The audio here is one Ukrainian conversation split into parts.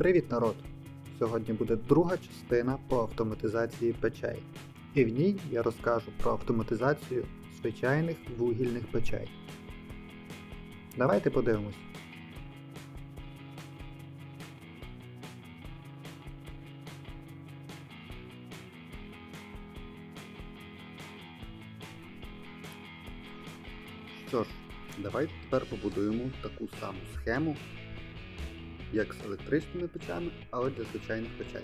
Привіт, народ! Сьогодні буде друга частина по автоматизації печей. І в ній я розкажу про автоматизацію звичайних вугільних печей. Давайте подивимось. Що ж, давайте тепер побудуємо таку саму схему, як з електричними печами, але для звичайних печей.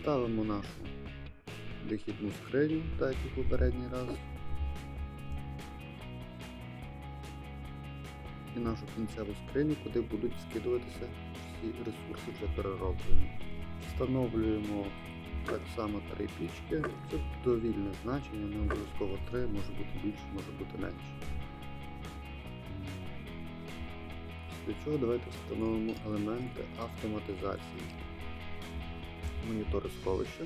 Ставимо нашу вихідну скриню, так як і попередній раз. І нашу кінцеву скриню, куди будуть скидуватися всі ресурси вже перероблені. Встановлюємо так само три пічки. Це довільне значення, не обов'язково три, може бути більше, може бути менше. Після чого давайте встановимо елементи автоматизації. Монітори сховища.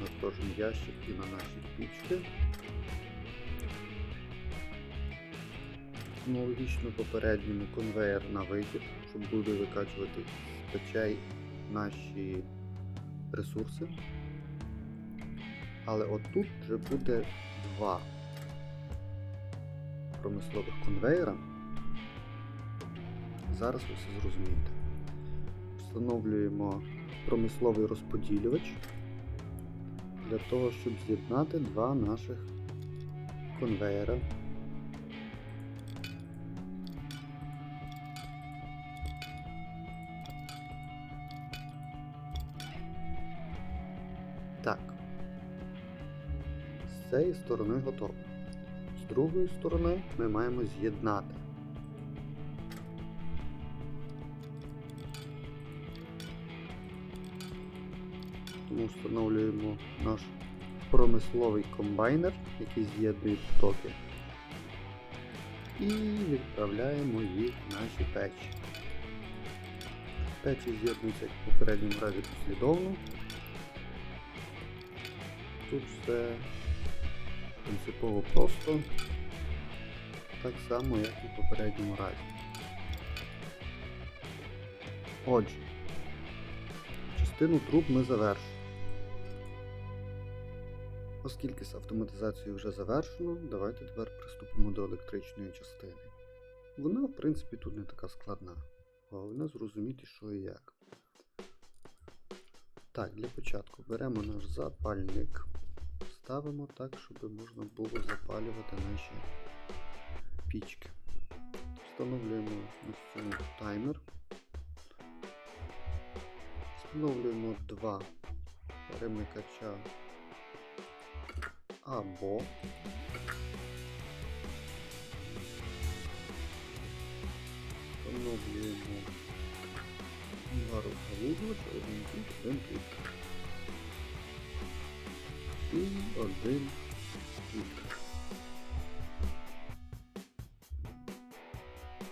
Натожимо ящик і на наші пічки. Аналогічно попередньому конвейер на вихід, щоб буде викачувати з печей наші ресурси. Але отут вже буде два промислових конвейера. Зараз ви все зрозумієте. Встановлюємо промисловий розподілювач для того, щоб з'єднати два наших конвейера. Так. З цієї сторони готово. З другої сторони ми маємо з'єднати. Тому встановлюємо наш промисловий комбайнер, який з'єднує потоки. І відправляємо їх в наші печі. Печі з'єднуються в попередньому разі послідовно. Тут все принципово просто, так само, як і в попередньому разі. Отже, частину труб ми завершимо. Оскільки з автоматизацією вже завершено, давайте тепер приступимо до електричної частини. Вона, в принципі, тут не така складна. Головне зрозуміти, що і як. Так, для початку беремо наш запальник, ставимо так, щоб можна було запалювати наші пічки. Встановлюємо на цьому таймер. Встановлюємо два перемикача або встановлюємо два розгалужувача, один тут, один тут. І один тут.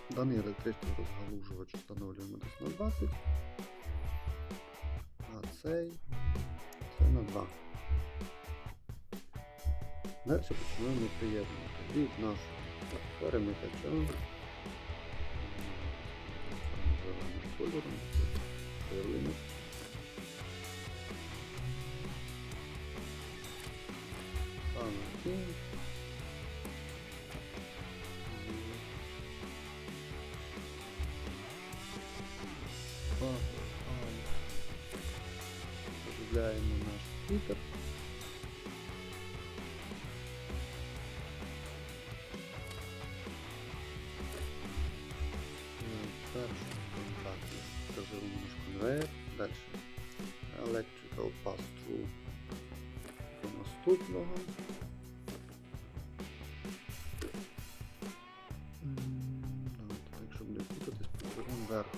Даний електричний розгалужувач встановлюємо десь на 20, а цей це на 2. Далі починаємо приєднувати. Від нашого перемикача М, Давайте так, щоб не путатись, вверху.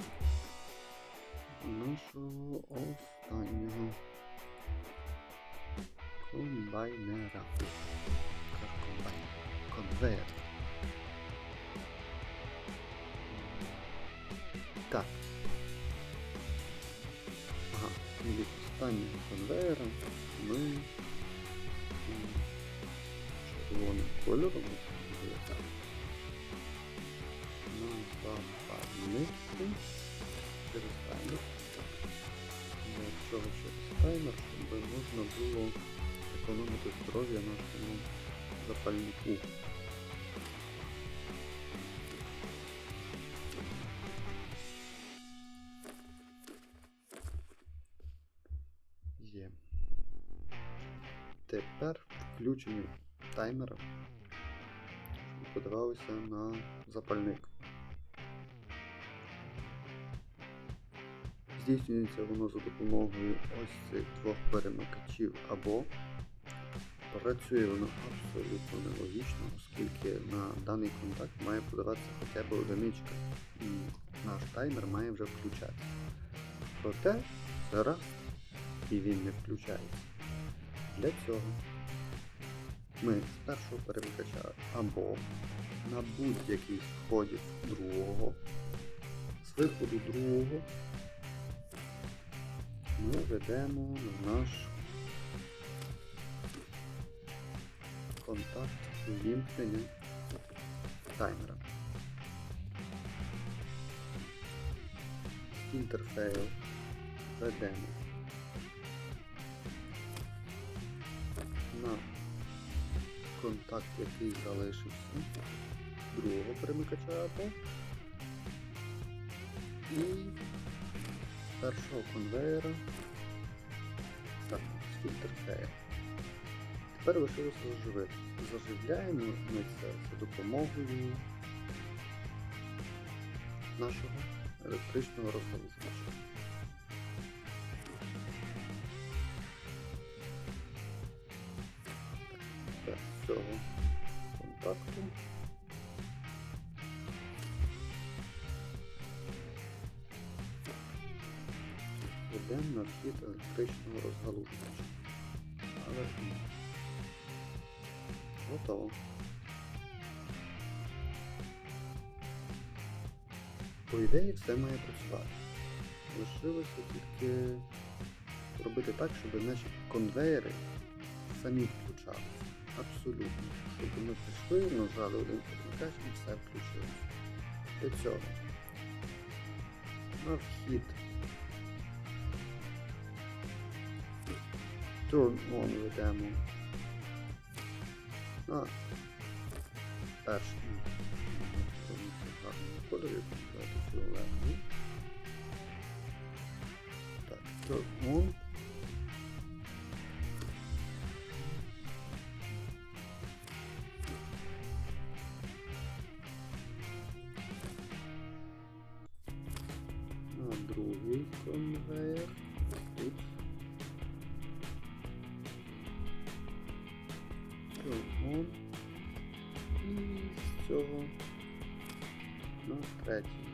Нашого останнього комбайнера. Комбайн. Конвейер. Так. Ага, від останнього конвейера ми кольором здається, назвав нитку через таймер. Для чого через таймер, щоб можна було економити здоров'я нашому запальнику. Є. Тепер включення таймера щоб на запальник. Здійснюється воно за допомогою ось цих двох перемикачів або працює воно абсолютно нелогічно, оскільки на даний контакт має подаватися хоча б одиничка і наш таймер має вже включатися. Проте зараз і він не включається. Для цього ми з першого перемикача або на будь-який входів другого, з виходу другого. Ми ведемо на наш контакт ввімкнення таймера. Інтерфейл ведемо контакт, який залишився другого перемикача АП і першого конвейера так, інтерфея. Тепер лишилося заживити. Заживляємо ми це за допомогою нашого електричного розгалузнича. Цього контакту. Йдемо на вхід електричного розгалужувача. Але. Готово. По ідеї все має працювати. Лишилося тільки робити так, щоб наші конвейери самі. Абсолютно. Щоб ми прийшли, нажали один перемикач і все включилося. Для цього на вхід Turn on ведемо на перший гарний кольорі, фіолетовий. Так, turn on. Другий конвейер. Тут. On. І з цього на третій.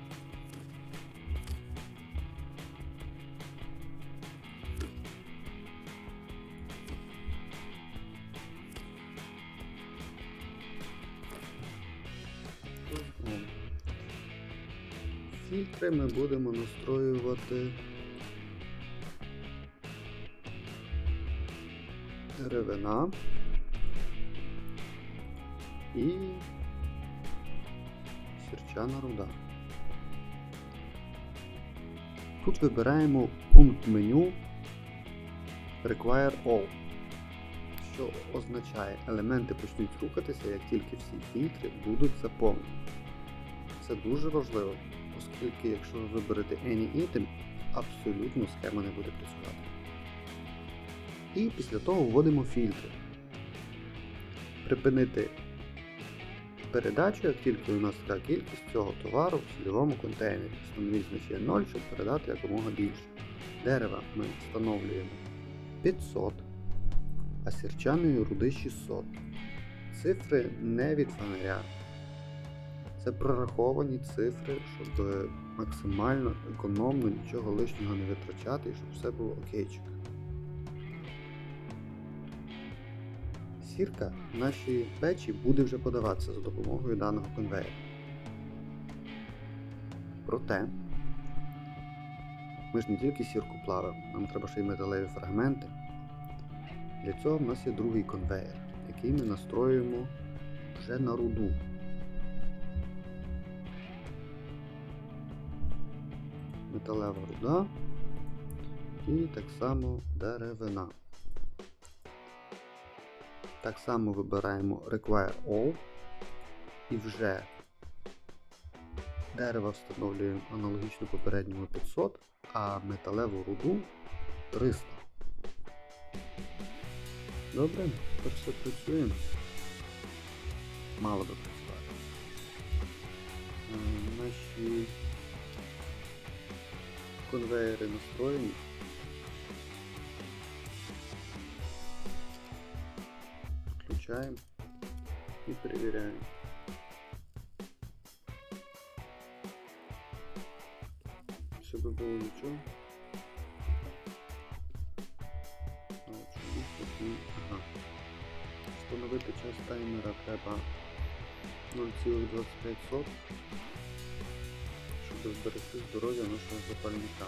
Фільтри ми будемо настроювати деревина і сірчана руда. Тут вибираємо пункт меню Require All, що означає, елементи почнуть рухатися, як тільки всі фільтри будуть заповнені. Це дуже важливо, оскільки якщо ви виберете Any Item, абсолютно схема не буде працювати. І після того вводимо фільтри. Припинити передачу, як тільки у нас така кількість цього товару в цільовому контейнері. Встановіть значення 0, щоб передати якомога більше. Дерева ми встановлюємо 500, а сірчаної руди 600. Цифри не від фонаря. Це прораховані цифри, щоб максимально економно нічого лишнього не витрачати і щоб все було окейчик. Сірка в нашій печі буде вже подаватися за допомогою даного конвейера. Проте, ми ж не тільки сірку плавимо, нам треба ще й металеві фрагменти. Для цього в нас є другий конвейер, який ми настроюємо вже на руду. Металева руда і так само деревина. Так само вибираємо Require All і вже дерево встановлюємо аналогічно попередньому 500, а металеву руду 300. Добре, тепер все працюємо. Мало би працювати. Е, Наші конвейери настроєні. Включаємо і перевіряємо. Щоб було нічого. Ага. Встановити час таймера треба 0,25 сот, щоб зберегти здоров'я нашого запальника.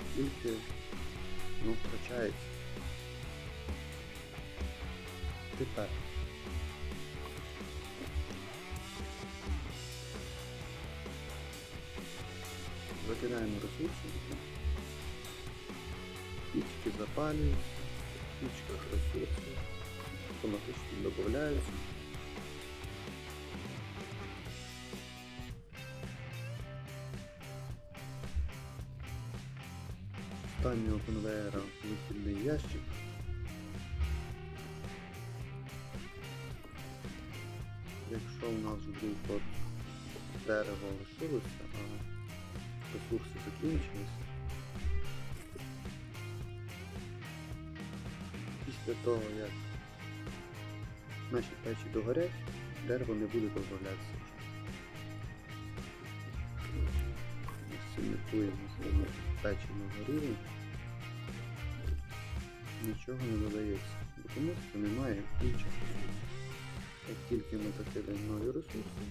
Оскільки ну, втрачається. Тепер. Викидаємо ресурси. Пічки запалюються, в пічках ресурси автоматично додаються. Останнього конвейера вихідний ящик. Якщо у нас був от дерево лишилося, а ресурси закінчилися, після того як наші печі догорять, дерево не буде позбавлятися своїми печі на горілі. Нічого не додається, бо тому що немає ключа. Як тільки ми закидаємо нові ресурси,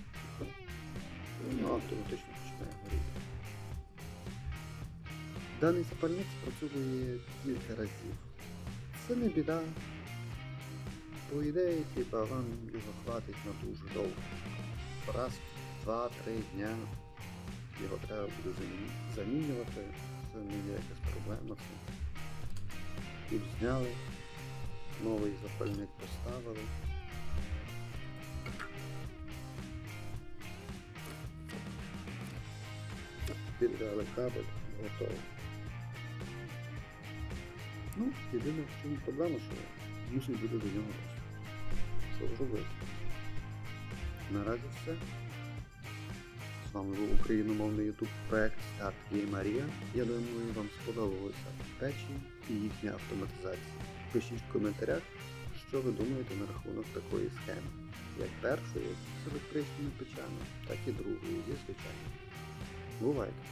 воно автоматично починає горіти. Даний запальник спрацьовує кілька разів. Це не біда. По ідеї, типа, вам його хватить на дуже довго. Раз, два-три дня треба буде замінювати. Це не є якась проблема. Тут зняли, новий запальник поставили. Підряли кабель, готово. Ну, єдине, в чому проблема, що мусить бути до нього. Що зробити? Наразі все. З вами був україномовний YouTube проект Start Maria. Я думаю, вам сподобалося печі і їхня автоматизація. Пишіть в коментарях, що ви думаєте на рахунок такої схеми. Як першої з електричними печами, так і другої зі звичайними. Бувайте!